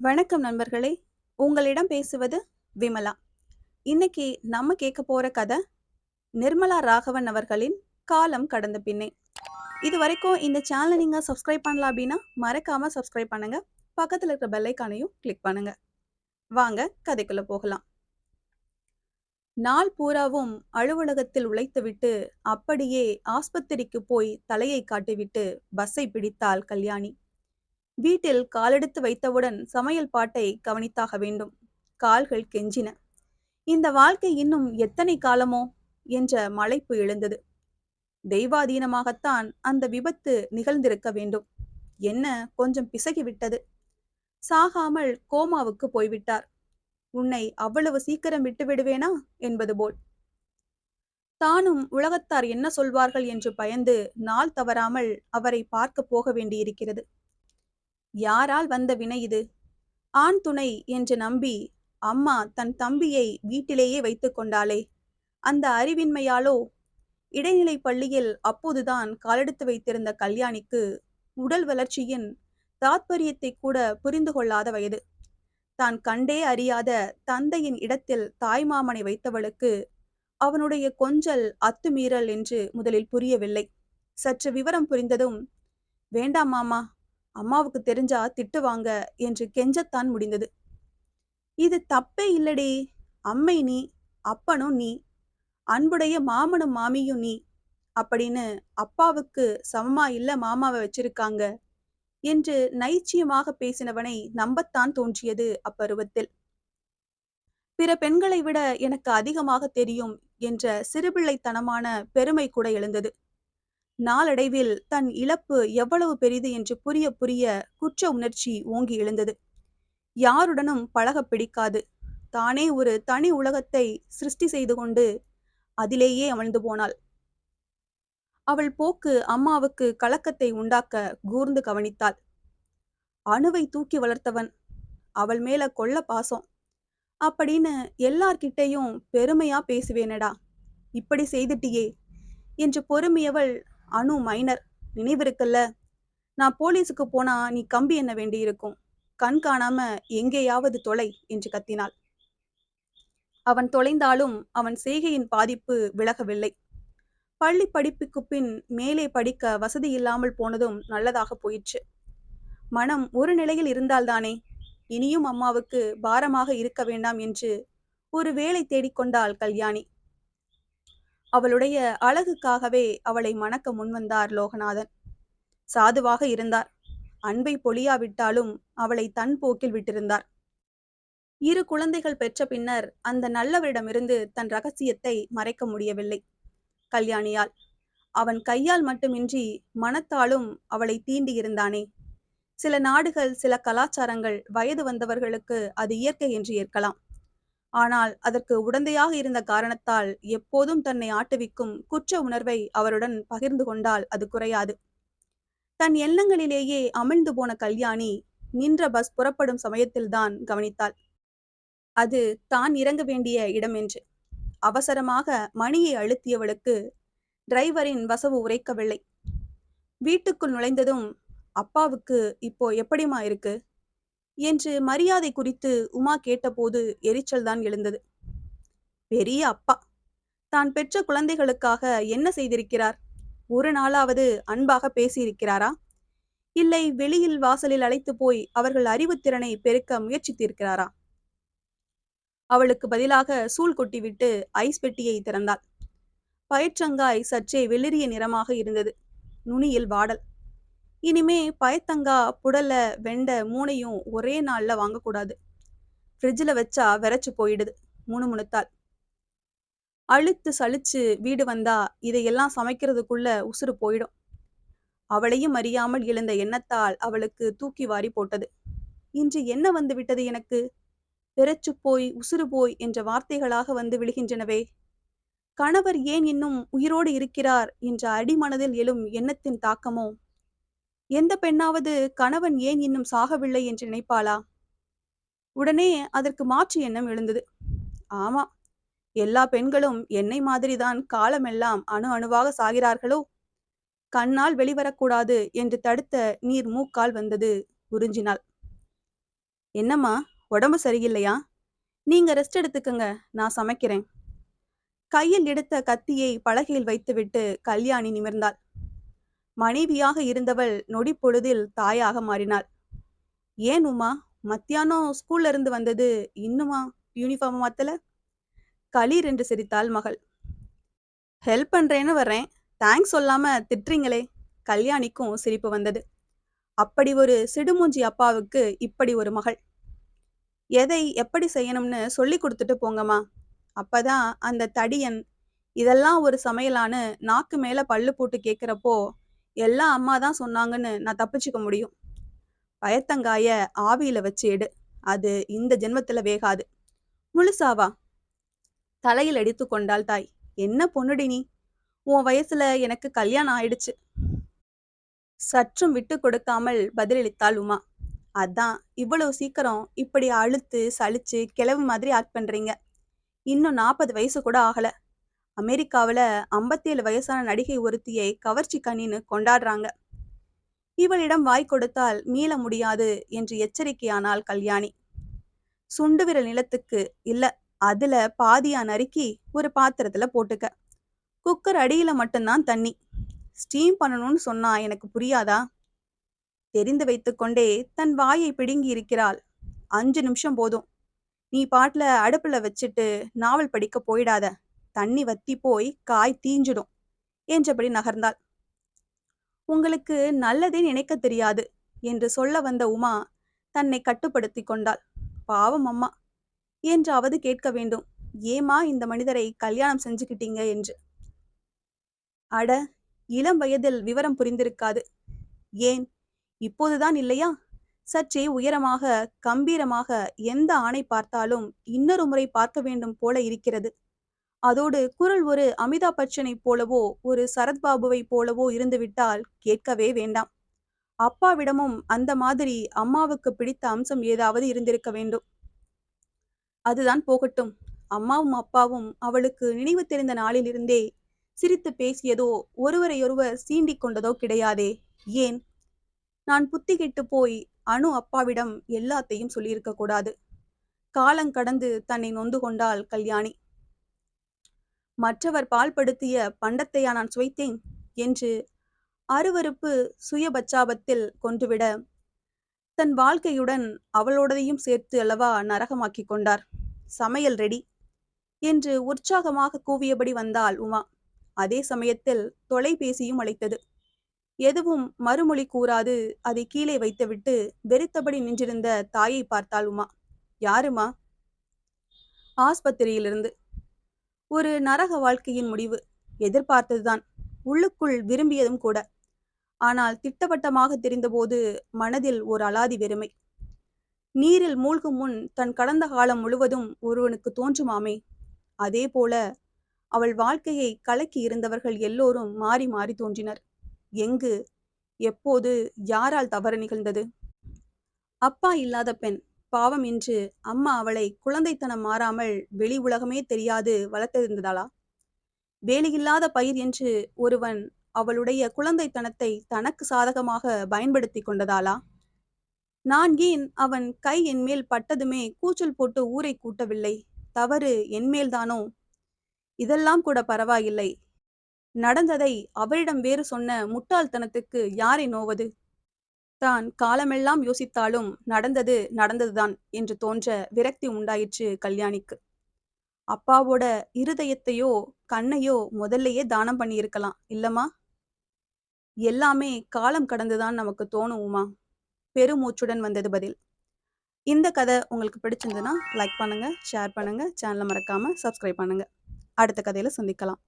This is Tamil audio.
வணக்கம் நண்பர்களே. உங்களிடம் பேசுவது விமலா. இன்னைக்கு நம்ம கேட்க போற கதை நிர்மலா ராகவன் அவர்களின் காலம் கடந்த பின்னே. இது வரைக்கும் இந்த சேனலை நீங்க சப்ஸ்கிரைப் பண்ணலாம் அப்படின்னா மறக்காம சப்ஸ்கிரைப் பண்ணுங்க. பக்கத்துல இருக்கிற பெல்லைக்கானையும் கிளிக் பண்ணுங்க. வாங்க கதைக்குள்ள போகலாம். நாள் பூராவும் அலுவலகத்தில் உழைத்துவிட்டு அப்படியே ஆஸ்பத்திரிக்கு போய் தலையை காட்டிவிட்டு பஸ்ஸை பிடித்தாள் கல்யாணி. வீட்டில் காலெடுத்து வைத்தவுடன் சமையல் பாட்டை கவனித்தாக வேண்டும். கால்கள் கெஞ்சின. இந்த வாழ்க்கை இன்னும் எத்தனை காலமோ? என்ற மலைப்பு எழுந்தது. தெய்வாதீனமாகத்தான் அந்த விபத்து நிகழ்ந்திருக்க வேண்டும். என்ன கொஞ்சம் பிசகிவிட்டது சாகாமல் கோமாவுக்கு போய்விட்டார். உன்னை அவ்வளவு சீக்கிரம் விட்டு விடுவேனா? என்பது போல். தானும் உலகத்தார் என்ன சொல்வார்கள் என்று பயந்து நாள் தவறாமல் அவரை பார்க்க போக வேண்டியிருக்கிறது. யாரால் வந்த வினை இது? ஆண் துணை என்று நம்பி அம்மா தன் தம்பியை வீட்டிலேயே வைத்துக் கொண்டாளே. அந்த அறிவின்மையாலோ இடைநிலை பள்ளியில் அப்போதுதான் காலெடுத்து வைத்திருந்த கல்யாணிக்கு உடல் வளர்ச்சியின் தாத்பரியத்தை கூட புரிந்து கொள்ளாத வயது. தான் கண்டே அறியாத தந்தையின் இடத்தில் தாய்மாமனை வைத்தவளுக்கு அவனுடைய கொஞ்சல் அத்துமீறல் என்று முதலில் புரியவில்லை. சற்று விவரம் புரிந்ததும் வேண்டாம் மாமா அம்மாவுக்கு தெரிஞ்சா திட்டுவாங்க என்று கெஞ்சத்தான் முடிந்தது. இது தப்பே இல்லடி. அம்மை நீ அப்பனும் நீ அன்புடைய மாமனும் மாமியும் நீ அப்படின்னு அப்பாவுக்கு சமமா இல்ல மாமாவை வச்சிருக்காங்க என்று நைச்சியமாக பேசினவனை நம்பத்தான் தோன்றியது அப்பருவத்தில். பிற பெண்களை விட எனக்கு அதிகமாக தெரியும் என்ற சிறுபிள்ளைத்தனமான பெருமை கூட எழுந்தது. நாளடைவில் தன் இழப்பு எவ்வளவு பெரிது என்று புரிய புரிய குற்ற உணர்ச்சி ஓங்கி எழுந்தது. யாருடனும் பழக பிடிக்காது. தானே ஒரு தனி உலகத்தை சிருஷ்டி செய்து கொண்டு அதிலேயே அமழ்ந்து போனாள். அவள் போக்கு அம்மாவுக்கு கலக்கத்தை உண்டாக்க கூர்ந்து கவனித்தாள். அணுவை தூக்கி வளர்த்தவன். அவள் மேல கொள்ள பாசம். அப்படின்னு எல்லார்கிட்டையும் பெருமையா பேசுவேனடா. இப்படி செய்துட்டியே. என்று பொறுமையவள் அணு மைனர் நினைவிருக்குல்ல? நான் போலீஸுக்கு போனா நீ கம்பி என்ன வேண்டியிருக்கும் கண் காணாம எங்கேயாவது தொலை என்று கத்தினாள். அவன் தொலைந்தாலும் அவன் செய்கையின் பாதிப்பு விலகவில்லை. பள்ளி படிப்புக்கு பின் மேலே படிக்க வசதி இல்லாமல் போனதும் நல்லதாக போயிற்று. மனம் ஒரு நிலையில் இருந்தால்தானே? இனியும் அம்மாவுக்கு பாரமாக இருக்க வேண்டாம் என்று ஒரு வேலை தேடிக்கொண்டாள் கல்யாணி. அவளுடைய அழகுக்காகவே அவளை மணக்க முன்வந்தார் லோகநாதன். சாதுவாக இருந்தார். அன்பை பொழியாவிட்டாலும் அவளை தன் போக்கில் விட்டிருந்தார். இரு குழந்தைகள் பெற்ற பின்னர் அந்த நல்லவரிடமிருந்து தன் ரகசியத்தை மறைக்க முடியவில்லை. கல்யாணியால். அவன் கையால் மட்டுமின்றி மனத்தாலும் அவளை தீண்டி இருந்தானே. சில நாடுகள் சில கலாச்சாரங்கள் வயது வந்தவர்களுக்கு அது இயற்கை என்று ஏற்கலாம். ஆனால் அதற்கு உடந்தையாக இருந்த காரணத்தால் எப்போதும் தன்னை ஆட்டுவிக்கும் குற்ற உணர்வை அவருடன் பகிர்ந்து கொண்டால் அது குறையாது. தன் எண்ணங்களிலேயே அமிழ்ந்து போன கல்யாணி நின்ற பஸ் புறப்படும் சமயத்தில்தான் கவனித்தாள். அது தான் இறங்க வேண்டிய இடம் என்று. அவசரமாக மணியை அழுத்தியவளுக்கு டிரைவரின் வசவு உரைக்கவில்லை. வீட்டுக்குள் நுழைந்ததும் அப்பாவுக்கு இப்போ எப்படிமா இருக்கு? என்று மரியாதை குறித்து உமா கேட்டபோது எரிச்சல் தான் எழுந்தது. பெரிய அப்பா தான் பெற்ற குழந்தைகளுக்காக என்ன செய்திருக்கிறார்? ஒரு நாளாவது அன்பாக பேசியிருக்கிறாரா? இல்லை வெளியில் வாசலில் அழைத்து போய் அவர்கள் அறிவுத்திறனை பெருக்க முயற்சித்திருக்கிறாரா? அவளுக்கு பதிலாக சூழ் கொட்டிவிட்டு ஐஸ் பெட்டியை திறந்தாள். பயிற்றங்காய் சற்றே வெளிரிய நிறமாக இருந்தது. நுனியில் வாடல். இனிமே பயத்தங்கா புடல வெண்டை மூணையும் ஒரே நாள்ல வாங்கக்கூடாது. ஃப்ரிட்ஜில் வச்சா விரைச்சு போயிடுது முணுமுணுத்தாள் அழுத்து சளிச்சு வீடு வந்தா இதையெல்லாம் சமைக்கிறதுக்குள்ள உசுறு போயிடும். அவளையும் அறியாமல் எழுந்த எண்ணத்தால் அவளுக்கு தூக்கி வாரி போட்டது. இன்று என்ன வந்து விட்டது எனக்கு? பெறச்சு போய் உசுறு போய் என்ற வார்த்தைகளாக வந்து விழுகின்றனவே. கணவர் ஏன் இன்னும் உயிரோடு இருக்கிறார் என்ற அடிமனதில் எழும் எண்ணத்தின் தாக்கமோ? எந்த பெண்ணாவது கணவன் ஏன் இன்னும் சாகவில்லை என்று நினைப்பாளா? உடனே அதற்கு மாற்று எண்ணம் எழுந்தது. ஆமா எல்லா பெண்களும் என்னை மாதிரிதான் காலமெல்லாம் அணு அணுவாக சாகிறார்களோ? கண்ணால் வெளிவரக்கூடாது என்று தடுத்த நீர் மூக்கால் வந்தது உறிஞ்சினாள் என்னம்மா உடம்பு சரியில்லையா? நீங்க ரெஸ்ட் எடுத்துக்கங்க நான் சமைக்கிறேன். கையில் எடுத்த கத்தியை பலகையில் வைத்துவிட்டு கல்யாணி நிமிர்ந்தாள். மனைவியாக இருந்தவள் நொடி பொழுதில் தாயாக மாறினாள். ஏன் உமா? மத்தியானம் ஸ்கூல்ல இருந்து வந்தது இன்னுமா யூனிஃபார்ம் மாத்தல? களீர் என்று சிரித்தாள் மகள். ஹெல்ப் பண்றேன்னு வர்றேன். தேங்க்ஸ் சொல்லாம திட்டுறீங்களே. கல்யாணிக்கும் சிரிப்பு வந்தது. அப்படி ஒரு சிடுமூஞ்சி அப்பாவுக்கு இப்படி ஒரு மகள். எதை எப்படி செய்யணும்னு சொல்லி கொடுத்துட்டு போங்கம்மா. அப்பதான் அந்த தடியன் இதெல்லாம் ஒரு சமையலான்னு நாக்கு மேல பல்லு போட்டு கேட்கிறப்போ எல்லாம் அம்மா தான் சொன்னாங்கன்னு நான் தப்பிச்சுக்க முடியும். பயத்தங்காய ஆவியில வச்சு எடு. அது இந்த ஜென்மத்துல வேகாது. முழுசாவா? தலையில் அடித்து கொண்டாள் தாய். என்ன பொண்ணுடி நீ? உன் வயசுல எனக்கு கல்யாணம் ஆயிடுச்சு. சற்றும் விட்டு கொடுக்காமல் பதிலளித்தாள் உமா. அதான் இவ்வளவு சீக்கிரம் இப்படி அழுத்து சளிச்சு கிளவு மாதிரி ஆக்ட் பண்றீங்க. இன்னும் நாற்பது வயசு கூட ஆகலை. அமெரிக்காவில் ஐம்பத்தேழு வயசான நடிகை ஒருத்தியை கவர்ச்சி கண்ணின்னு கொண்டாடுறாங்க. இவளிடம் வாய் கொடுத்தால் மீள முடியாது என்று எச்சரிக்கையானாள் கல்யாணி. சுண்டு விரல் நிலத்துக்கு இல்ல அதுல பாதியா நறுக்கி ஒரு பாத்திரத்துல போட்டுக்க. குக்கர் அடியில மட்டும்தான் தண்ணி. ஸ்டீம் பண்ணணும்னு சொன்னா எனக்கு புரியாதா? தெரிந்து வைத்துக்கொண்டே தன் வாயை பிடுங்கி இருக்கிறாள். அஞ்சு நிமிஷம் போதும். நீ பாட்டில் அடுப்பில் வச்சுட்டு நாவல் படிக்க போயிடாத. தண்ணி வத்தி போய் காய் தீஞ்சிடும் என்றபடி நகர்ந்தாள். உங்களுக்கு நல்லதே நினைக்க தெரியாது என்று சொல்ல வந்த உமா தன்னை கட்டுப்படுத்தி கொண்டாள். பாவம் அம்மா என்றாவது கேட்க வேண்டும். ஏமா இந்த மனிதரை கல்யாணம் செஞ்சுக்கிட்டீங்க? என்று. அட இளம் வயதில் விவரம் புரிந்திருக்காது. ஏன் இப்போதுதான் இல்லையா? சற்றே உயரமாக கம்பீரமாக எந்த ஆணை பார்த்தாலும் இன்னொரு முறை பார்க்க வேண்டும் போல இருக்கிறது. அதோடு குரல் ஒரு அமிதாப் பச்சனைப் போலவோ ஒரு சரத்பாபுவை போலவோ இருந்துவிட்டால் கேட்கவே வேண்டாம். அப்பாவிடமும் அந்த மாதிரி அம்மாவுக்கு பிடித்த அம்சம் ஏதாவது இருந்திருக்க வேண்டும். அதுதான் போகட்டும். அம்மாவும் அப்பாவும் அவளுக்கு நினைவு தெரிந்த நாளிலிருந்தே சிரித்து பேசியதோ ஒருவரையொருவர் சீண்டிக் கொண்டதோ கிடையாதே. ஏன்? நான் புத்தி கெட்டு போய் அணு அப்பாவிடம் எல்லாத்தையும் சொல்லியிருக்க கூடாது. காலங்கடந்து தன்னை நொந்து கொண்டாள் கல்யாணி. மற்றவர் பால்படுத்திய பண்டத்தையா நான் சுவைத்தேன் என்று அருவருப்பு சுயபச்சாபத்தில் கொன்றுவிட தன் வாழ்க்கையுடன் அவளோடதையும் சேர்த்து அல்லவா நரகமாக்கி கொண்டார். சமையல் ரெடி என்று உற்சாகமாக கூவியபடி வந்தாள் உமா. அதே சமயத்தில் தொலைபேசியும் அழைத்தது. எதுவும் மறுமொழி கூறாது அதை கீழே வைத்துவிட்டு வெறித்தபடி நின்றிருந்த தாயை பார்த்தாள் உமா. யாருமா? ஆஸ்பத்திரியிலிருந்து. ஒரு நரக வாழ்க்கையின் முடிவு எதிர்பார்த்ததுதான். உள்ளுக்குள் விரும்பியதும் கூட. ஆனால் திட்டவட்டமாக தெரிந்தபோது மனதில் ஒரு அலாதி வெறுமை. நீரில் மூழ்கும் முன் தன் கடந்த காலம் முழுவதும் ஒருவனுக்கு தோன்றுமாமே. அதே போல அவள் வாழ்க்கையை கலக்கி இருந்தவர்கள் எல்லோரும் மாறி மாறி தோன்றினர். எங்கு எப்போது யாரால் தவறு நிகழ்ந்தது? அப்பா இல்லாத பெண் பாவம் என்று அம்மா அவளை குழந்தைத்தனம் மாறாமல் வெளி உலகமே தெரியாது வளர்த்திருந்ததாளா வேலையில்லாத பயிர் என்று ஒருவன் அவளுடைய குழந்தைத்தனத்தை தனக்கு சாதகமாக பயன்படுத்தி கொண்டதாளா? நான் ஏன் அவன் கை என்மேல் பட்டதுமே கூச்சல் போட்டு ஊரை கூட்டவில்லை? தவறு என்மேல்தானோ இதெல்லாம் கூட பரவாயில்லை. நடந்ததை அவரிடம் வேறு சொன்ன முட்டாள்தனத்துக்கு யாரை நோவது? தான் காலமெல்லாம் யோசித்தாலும் நடந்தது நடந்ததுதான் என்று தோன்ற விரக்தி உண்டாயிற்று கல்யாணிக்கு. அப்பாவோட இருதயத்தையோ கண்ணையோ முதல்லையே தானம் பண்ணியிருக்கலாம் இல்லம்மா? எல்லாமே காலம் கடந்துதான் நமக்கு தோணும் உமா பெருமூச்சுடன் வந்தது பதில். இந்த கதை உங்களுக்கு பிடிச்சிருந்ததுன்னா லைக் பண்ணுங்க ஷேர் பண்ணுங்க சேனலை மறக்காம சப்ஸ்கிரைப் பண்ணுங்க. அடுத்த கதையில சந்திக்கலாம்.